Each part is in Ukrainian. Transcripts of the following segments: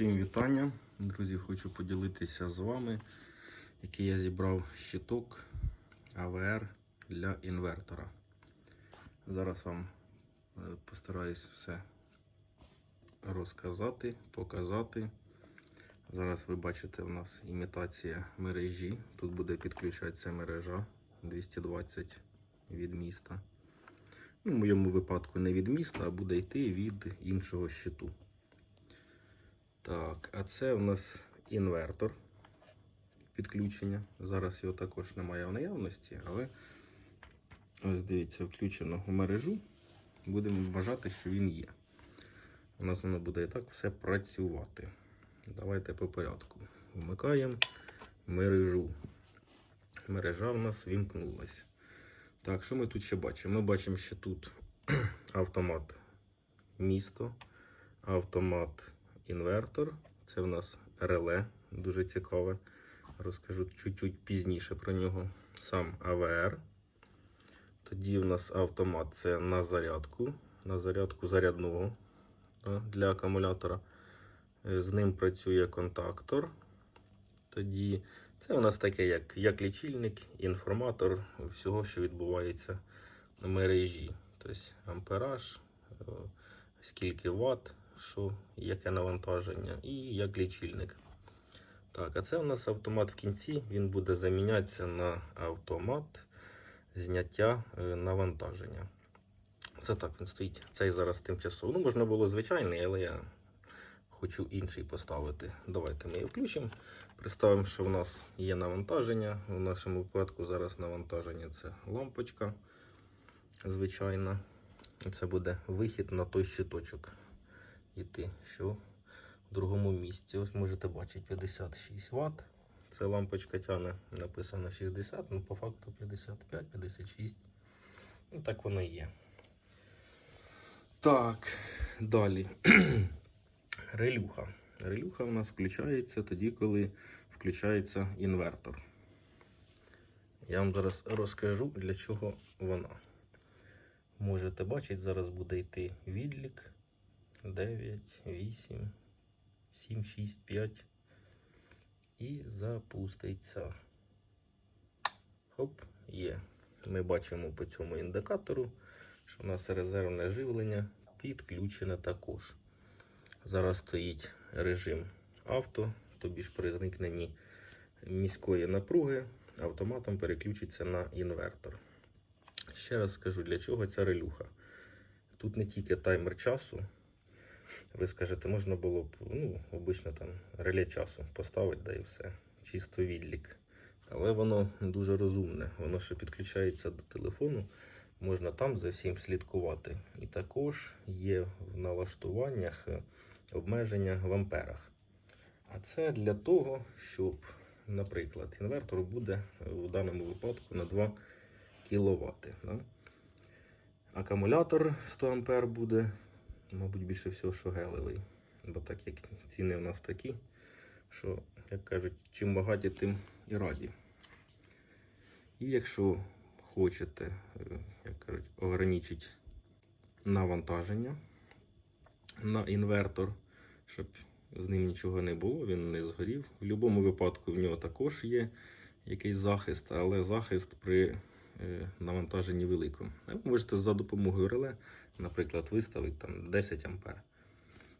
Всім вітання. Друзі, хочу поділитися з вами, який я зібрав щиток АВР для інвертора. Зараз вам е, постараюсь все розказати, показати. Зараз ви бачите, у нас імітація мережі. Тут буде підключатися мережа 220 від міста. Ну, в моєму випадку не від міста, а буде йти від іншого щиту. Так, а це у нас інвертор підключення. Зараз його також немає в наявності, але ось дивіться, включено у мережу. Будемо вважати, що він є. У нас воно буде і так все працювати. Давайте по порядку. Вмикаємо мережу. Мережа в нас вімкнулась. Так, що ми тут ще бачимо? Ми бачимо, що тут автомат місто, автомат інвертор. Це в нас реле, дуже цікаве. Розкажу чуть-чуть пізніше про нього. Сам АВР. Тоді в нас автомат це на зарядку, на зарядку зарядного для акумулятора. Е, З ним працює контактор. Тоді це у нас таке, як, як лічильник, інформатор всього, що відбувається на мережі. Тобто ампераж, е, скільки ватт, що, яке навантаження, і як лічильник. Так, а це у нас автомат в кінці. Він буде замінятися на автомат зняття е, навантаження. Це так він стоїть. Цей зараз тимчасово. Ну, можна було звичайний, але я хочу інший поставити. Давайте ми його включимо. Представимо, що в нас є навантаження. В нашому випадку зараз навантаження це лампочка звичайна. І Це буде вихід на той щиточок. Іти, що в другому місці. Ось можете бачити 56 Вт. Це лампочка тягне, написано 60, ну по факту 55, 56. Ну так воно є. Так, далі. Релюха. Релюха у нас включається тоді, коли включається інвертор. Я вам зараз розкажу, для чого вона. Можете бачити, зараз буде йти відлік 9, 8, 7, 6, 5 і запуститься. Хоп, є. Ми бачимо по цьому індикатору, що у нас резервне живлення підключене також. Зараз стоїть режим авто, тобі ж при зникненні міської напруги автоматом переключиться на інвертор. Ще раз скажу, для чого ця релюха. Тут не тільки таймер часу. Ви скажете, можна було б, ну, обично там реле часу поставити, да і все. Чисто відлік. Але воно дуже розумне. Воно ще підключається до телефону, можна там за всім слідкувати. І також є в налаштуваннях е, обмеження в амперах. А це для того, щоб, наприклад, інвертор буде в даному випадку на 2 кВт. Да? Акумулятор 100 А буде, мабуть, більше всього, що гелевий. Бо так як ціни в нас такі, що, як кажуть, чим багаті, тим і раді. І якщо хочете, е, як кажуть, ограничити навантаження на інвертор, щоб з ним нічого не було, він не згорів. В будь-якому випадку в нього також є якийсь захист, але захист при е, навантаженні великому. Ви можете за допомогою реле, наприклад, виставити там 10 А.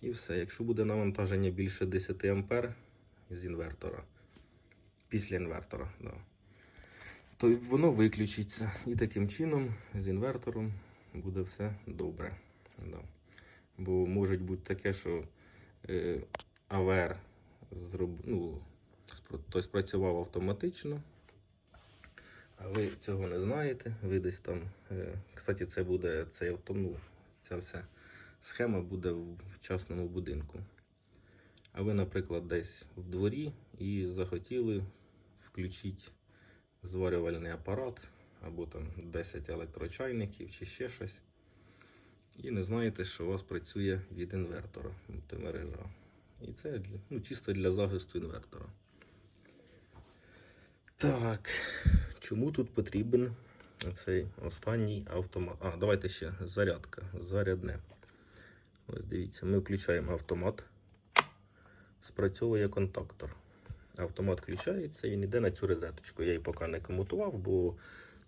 І все. Якщо буде навантаження більше 10 А з інвертора, після інвертора, да, то воно виключиться. І таким чином з інвертором буде все добре. Да. Бо може бути таке, що е, АВР зроб... ну, спро- тобто працював автоматично, а ви цього не знаєте. Ви десь там. Е, кстати, це буде цей авто, ну, ця вся схема буде в частному будинку. А ви, наприклад, десь в дворі і захотіли включити зварювальний апарат або там 10 електрочайників чи ще щось. І не знаєте, що у вас працює від інвертора мультимережа. І це ну, чисто для захисту інвертора. Так, чому тут потрібен цей останній автомат? А, давайте ще зарядка. Зарядне. Ось дивіться, ми включаємо автомат. спрацьовує контактор. Автомат включається, він йде на цю розеточку. Я її поки не комутував, бо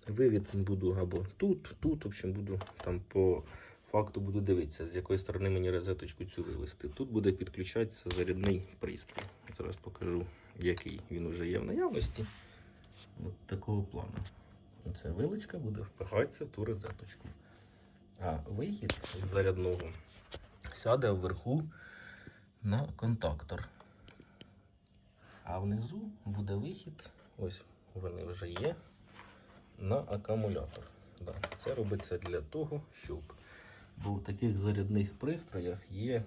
вивід буду або тут, тут, в общем, буду там по факту буду дивитися, з якої сторони мені розеточку цю вивести. Тут буде підключатися зарядний пристрій. Зараз покажу, який він вже є в наявності. От такого плану. Оця вилочка буде впихатися в ту розеточку. А вихід із зарядного сяде вверху на контактор. А внизу буде вихід, ось вони вже є, на акумулятор. Да, це робиться для того, щоб бо в таких зарядних пристроях є,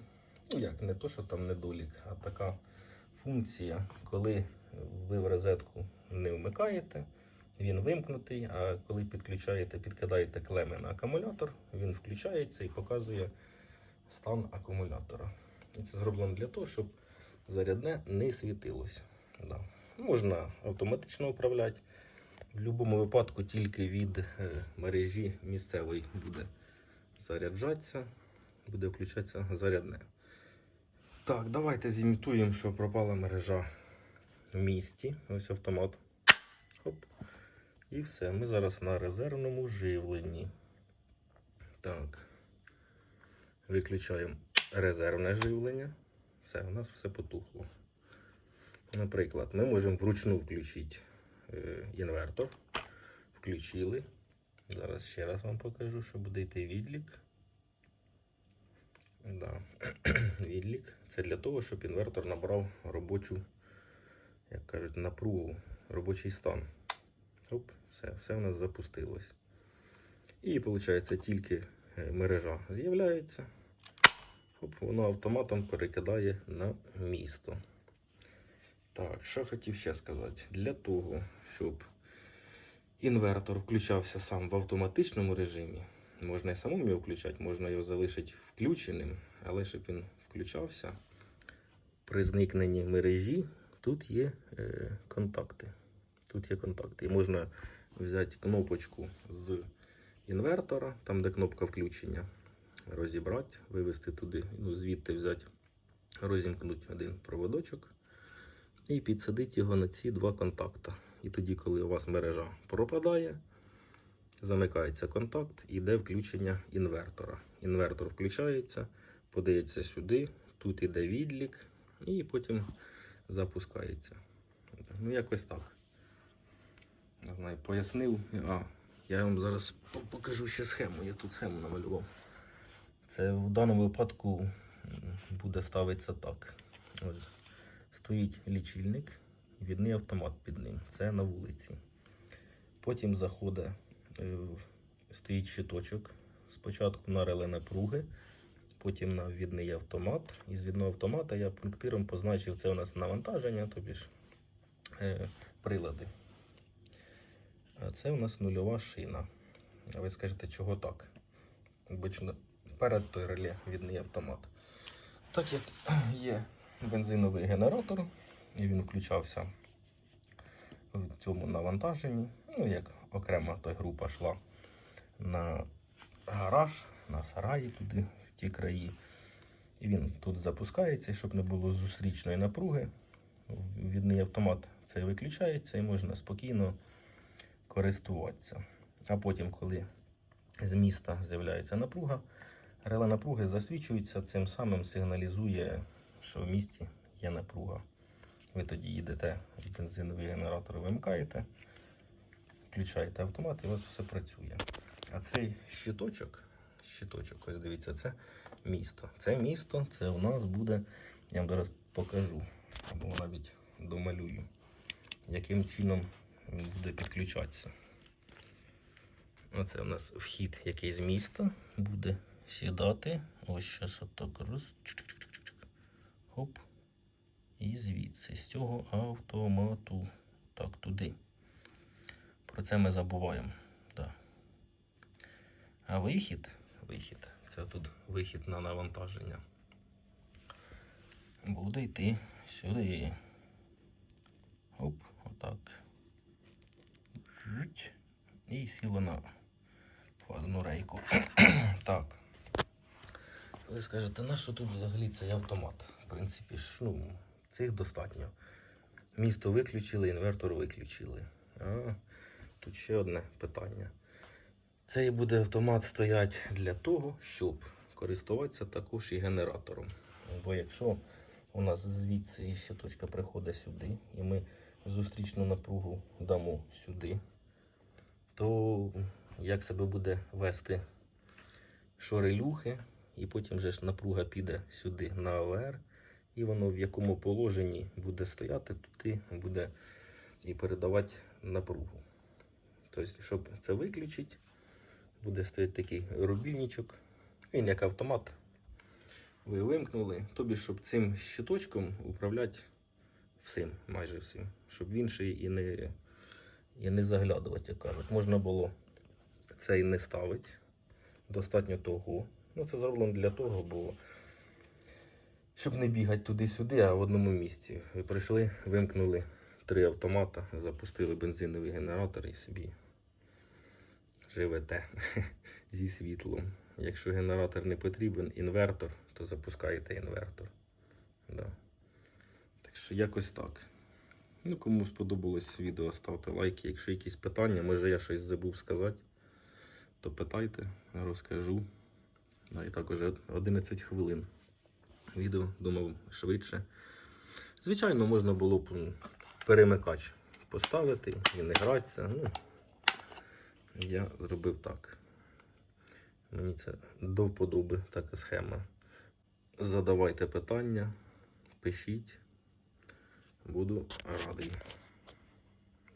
ну як, не то, що там недолік, а така функція, коли ви в розетку не вмикаєте, він вимкнутий, а коли підключаєте, підкидаєте клеми на акумулятор, він включається і показує стан акумулятора. І це зроблено для того, щоб зарядне не світилось. Да. Можна автоматично управляти. В будь-якому випадку тільки від е, мережі місцевої буде заряджатися, буде включатися зарядне. Так, давайте зімітуємо, що пропала мережа місті. Ось автомат. Хоп. І все. Ми зараз на резервному живленні. Так. Виключаємо резервне живлення. Все, у нас все потухло. Наприклад, ми можемо вручну включити е, інвертор. Включили. Зараз ще раз вам покажу, що буде йти відлік. Да. відлік. Це для того, щоб інвертор набрав робочу, як кажуть, напругу, робочий стан. Оп, все, все в нас запустилось. І виходить, тільки е, мережа з'являється. Воно автоматом перекидає на місто. Так, що хотів ще сказати. Для того, щоб інвертор включався сам в автоматичному режимі, можна і самому його включати, можна його залишити включеним, але щоб він включався при зникненні мережі, тут є е, контакти. Тут є контакти. І можна взяти кнопочку з інвертора, там де кнопка включення, розібрати, вивести туди, ну, звідти взяти, розімкнути один проводочок і підсадити його на ці два контакти. І тоді, коли у вас мережа пропадає, замикається контакт, іде включення інвертора. Інвертор включається, подається сюди, тут іде відлік, і потім запускається. Ну, якось так. Не знаю, пояснив. А, я вам зараз покажу ще схему. Я тут схему намалював. Це в даному випадку буде ставитися так. Ось стоїть лічильник, відний автомат під ним. Це на вулиці. Потім заходить, е, стоїть щиточок. Спочатку на реле напруги, потім на відний автомат. Із відного автомата я пунктиром позначив це у нас навантаження, тобі ж е, прилади. А це у нас нульова шина. А ви скажете, чого так? Обично перед той реле відний автомат. Так як є бензиновий генератор, і він включався в цьому навантаженні. Ну, як окрема той група йшла на гараж, на сараї туди, ті краї. І він тут запускається, щоб не було зустрічної напруги. Відний автомат цей виключається і можна спокійно користуватися. А потім, коли з міста з'являється напруга, реле напруги засвічується, цим самим сигналізує, що в місті є напруга. Ви тоді їдете в бензиновий генератор, вимикаєте, включаєте автомат і у вас все працює. А цей щиточок, щиточок, ось дивіться, це місто. Це місто, це у нас буде, я вам зараз покажу, або навіть домалюю, яким чином буде підключатися. Оце у нас вхід, який з міста буде сідати. Ось зараз отак роз. Хоп. І звідси, з цього автомату. Так, туди. Про це ми забуваємо. Да. А вихід, вихід, це тут вихід на навантаження. Буде йти сюди. Оп, отак. І сіло на фазну рейку. так. Ви скажете, на що тут взагалі цей автомат? В принципі, ну, Цих достатньо. Місто виключили, інвертор виключили. А, тут ще одне питання. Цей буде автомат стояти для того, щоб користуватися також і генератором. Бо якщо у нас звідси ще точка приходить сюди, і ми зустрічну напругу дамо сюди, то як себе буде вести шорелюхи, і потім же ж напруга піде сюди на АВР, і воно в якому положенні буде стояти, туди буде і передавати напругу. Тобто, щоб це виключити, буде стояти такий рубільничок. Він як автомат. Ви вимкнули. Тобі, щоб цим щиточком управляти всім, майже всім. Щоб він ще і не, і не заглядувати, як кажуть. Можна було цей не ставити. Достатньо того. Ну, це зроблено для того, бо щоб не бігати туди-сюди, а в одному місці. Ви прийшли, вимкнули три автомата, запустили бензиновий генератор і собі живете зі світлом. Якщо генератор не потрібен, інвертор, то запускаєте інвертор. Да. Так що якось так. Ну, кому сподобалось відео, ставте лайки. Якщо якісь питання, може я щось забув сказати, то питайте, розкажу. Да, і так уже 11 хвилин. Відео думав швидше. Звичайно, можна було б перемикач поставити і не гратися. Ну, я зробив так. Мені це до вподоби така схема. Задавайте питання, пишіть. Буду радий.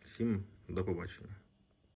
Всім до побачення.